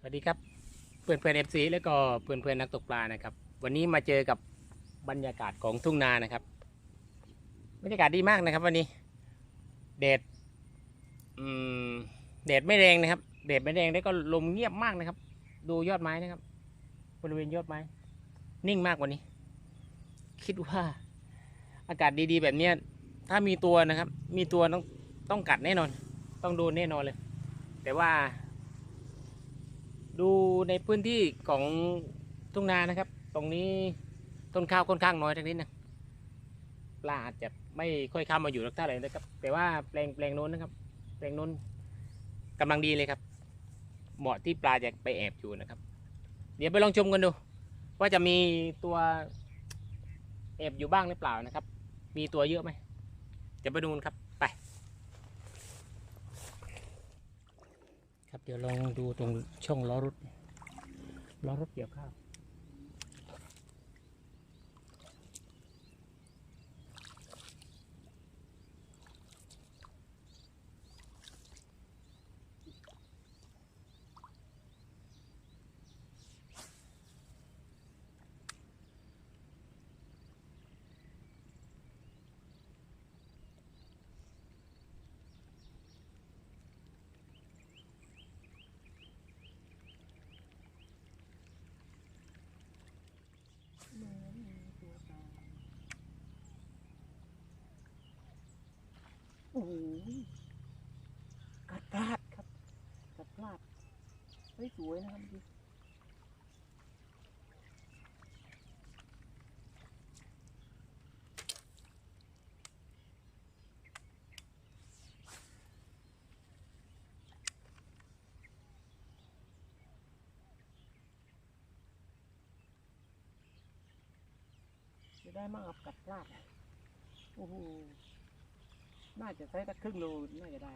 สวัสดีครับเพื่อนเพื่อนเอฟซีแล้วก็เพื่อนเพื่อนนักตกปลานะครับ วันนี้มาเจอกับบรรยากาศของทุ่งนานะครับ บรรยากาศดีมากนะครับ วันนี้แดดอืมแดดไม่แรงนะครับแดดไม่แรงแล้วก็ลมเงียบมากนะครับ ดูยอดไม้นะครับ บริเวณยอดไม้ นิ่งมากกว่านี้ คิดว่า อากาศดีๆ แบบเนี้ยถ้ามีตัวนะครับ มีตัวต้องต้องกัดแน่นอน ต้องโดนแน่นอนเลย แต่ว่า ดูในพื้นที่ของทุ่งนานะครับ ตรงนี้ต้นข้าวค่อนข้างน้อยทักนิดนะปลาอาจจะไม่ค่อยเข้ามาอยู่สักเท่าไหร่นะครับ แต่ว่าแปลงแปลงโน้นนะครับ แปลงโน้นกำลังดีเลยครับ เหมาะที่ปลาจะไปแอบอยู่นะครับ เดี๋ยวไปลองชมกันดู ว่าจะมีตัวแอบอยู่บ้างหรือเปล่านะครับ มีตัวเยอะไหมจะไปดูกันครับไป ครับเดี๋ยวลองดูตรงช่องล้อรถล้อรถเกี่ยวข้าว โอ้ยกัดพลาดครับกัดพลาดเฮ้ยสวยนะครับ ได้มากกับกัดพลาดโอ้โหน่าจะใช้สักครึ่งโลน่าจะได้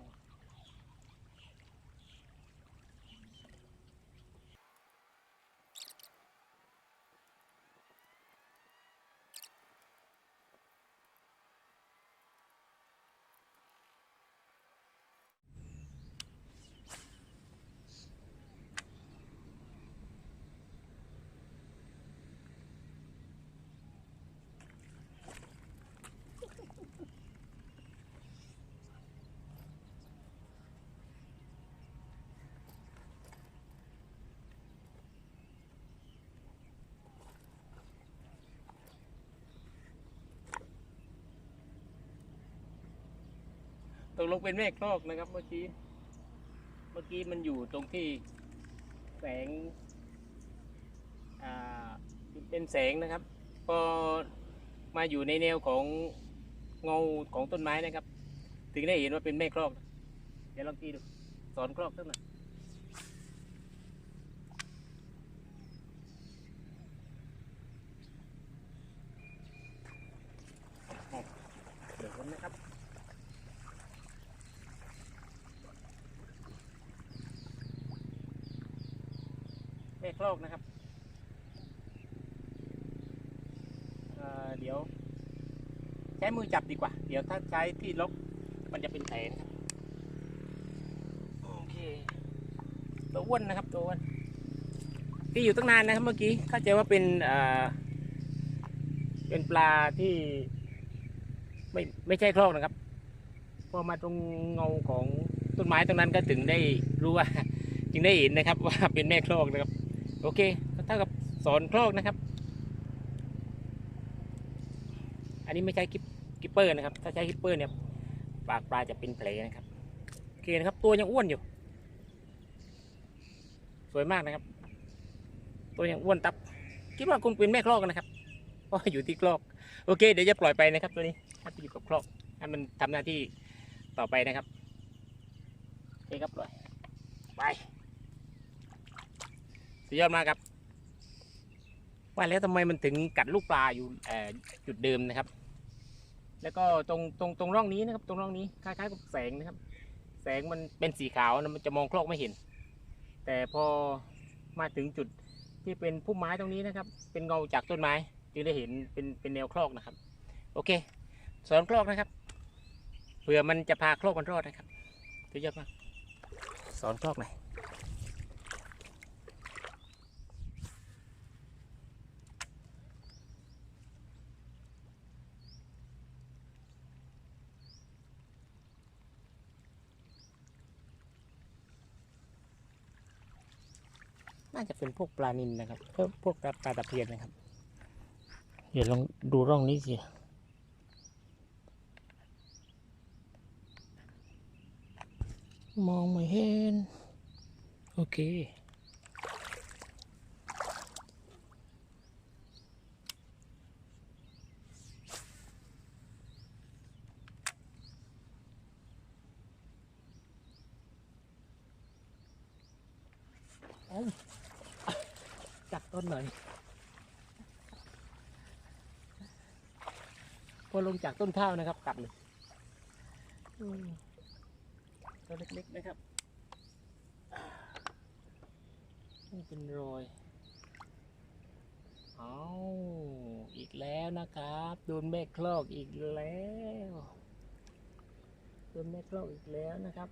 กลงเป็นเมฆคลอกนะครับ เมื่อกี้ เมื่อกี้มันอยู่ตรงที่แสง อ่า เป็นแสงนะครับ พอมาอยู่ในแนวของเงาของต้นไม้นะครับ ถึงได้เห็นว่าเป็นเมฆคลอก เดี๋ยวลองตีดู สอนคลอกสักหน่อยเดี๋ยวผมนะครับ แม่ คลอกนะครับเเดี๋ยว ใช้มือจับดีกว่า เดี๋ยวถ้าใช้ที่ล็อกมันจะเป็นแผลนะครับโอเคตัวอ้วนนะครับตัวอ้วนที่อยู่ตั้งนานนะครับเมื่อกี้เข้าใจว่าเป็นเเป็นปลาที่ไม่ไม่ใช่คลอกนะครับ พอมาตรงเงาของต้นไม้ตรงนั้นก็ถึงได้รู้ว่า จึงได้เห็นนะครับว่าเป็นแม่คลอกนะครับ โอเคเท่ากับสอนคลอกนะครับ อันนี้ไม่ใช่กิปกิปเปอร์นะครับ ถ้าใช้กิปเปอร์เนี่ยปากปลาจะเป็นแผลนะครับโอเคนะครับ ตัวยังอ้วนอยู่ สวยมากนะครับ ตัวยังอ้วนตับ คิดว่าคงเป็นแม่คลอกนะครับเพราะอยู่ที่คลอก โอเค เดี๋ยวจะปล่อยไปนะครับ ตัวนี้ให้ไปอยู่กับคลอกให้มันทำหน้าที่ต่อไปนะครับโอเคครับปล่อยไป สุดยอดมากครับ ว่าแล้วทำไมมันถึงกัดลูกปลาอยู่อจุดเดิมนะครับ แล้วก็ตรงตรงตรงร่องนี้นะครับ ตรงร่องนี้คล้ายๆกับแสงนะครับ แสงมันเป็นสีขาวนะมันจะมองคลอกไม่เห็น แต่พอมาถึงจุดที่เป็นพุ่มไม้ตรงนี้นะครับ เป็นเงาจากต้นไม้จึงได้เห็นเป็นเป็นแนวคลอกนะครับ โอเค สอนคลอกนะครับเผื่อมันจะพาคลอกมันรอดนะครับสุดยอดมากสอนคลอกหน่อย น่าจะเป็นพวกปลานิลนะครับพวกพวกปลาปลาตะเพียนนะครับ เดี๋ยวลองดูร่องนี้สิมองไม่เห็น โอเคอ้ย จับต้นหน่อย พอลงจากต้นข้าวนะครับ กลับเลยตัวเล็กๆนะครับนี่เป็นรอย เอาอีกแล้วนะครับ โดนแม่คลอกอีกแล้ว โดนแม่คลอกอีกแล้วนะครับ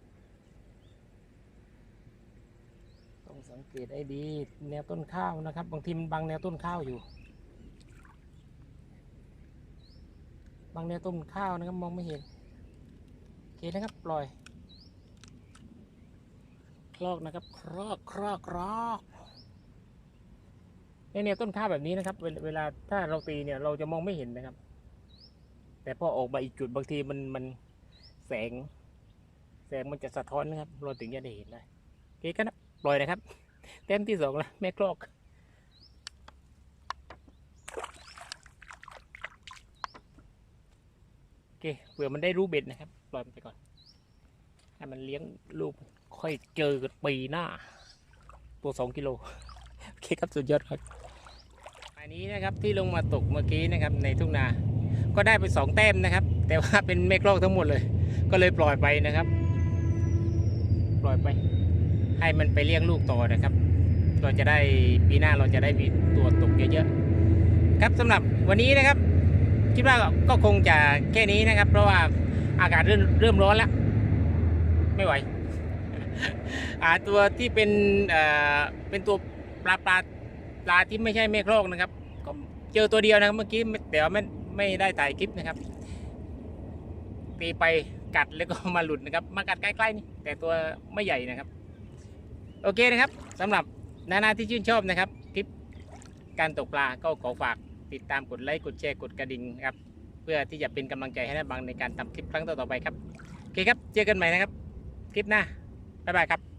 ต้องสังเกตให้ดีแนวต้นข้าวนะครับ บางทีมันบังแนวต้นข้าวอยู่ บางแนวต้นข้าวนะครับมองไม่เห็นโอเคนะครับปล่อย คลอกนะครับครอกครอกครอกในแนวต้นข้าวแบบนี้นะครับเวลาเวลาถ้าเราตีเนี่ยเราจะมองไม่เห็นนะครับ แต่พอออกมาอีกจุดบางทีมันมันแสง แสงมันจะสะท้อนนะครับ เราถึงจะได้เห็นได้โอเคกันนะ ปล่อยนะครับ เต็มที่สองแล้วแม่คลอกโอเคเผื่อมันได้รูเบ็ดนะครับ ปล่อยมันไปก่อนให้มันเลี้ยงลูกค่อยเจอกันปีหน้า ตัวสองกิโลโอเคครับสุดยอดครับอันนี้นะครับที่ลงมาตกเมื่อกี้นะครับในทุ่งนาก็ได้ไปสองแต้มนะครับ แต่ว่าเป็นเมฆลอกทั้งหมดเลย ก็เลยปล่อยไปนะครับ ปล่อยไป ให้มันไปเลี้ยงลูกต่อนะครับ เราจะได้ปีหน้าเราจะได้มีตัวตกเยอะๆครับสำหรับวันนี้นะครับ คิดว่าก็คงจะแค่นี้นะครับ เพราะว่าอากาศเริ่มเริ่มร้อนแล้วไม่ไหวอาตัวที่เป็นเอ่อเป็นตัวปลาปลาปลาที่ไม่ใช่แม่ครอกนะครับ ก็เจอตัวเดียวนะครับเมื่อกี้แต่ว่าไม่ไม่ได้ถ่ายคลิปนะครับตีไปกัดแล้วก็มาหลุดนะครับ มากัดใกล้ๆนี่แต่ตัวไม่ใหญ่นะครับ โอเคนะครับสำหรับนานาที่ชื่นชอบนะครับคลิปการตกปลาก็ขอฝากติดตามกดไลค์กดแชร์กดกระดิ่งครับเพื่อที่จะเป็นกำลังใจให้นาบังในการทำคลิปครั้งต่อๆไปครับโอเคครับเจอกันใหม่นะครับ คลิปหน้าบ๊ายบายครับ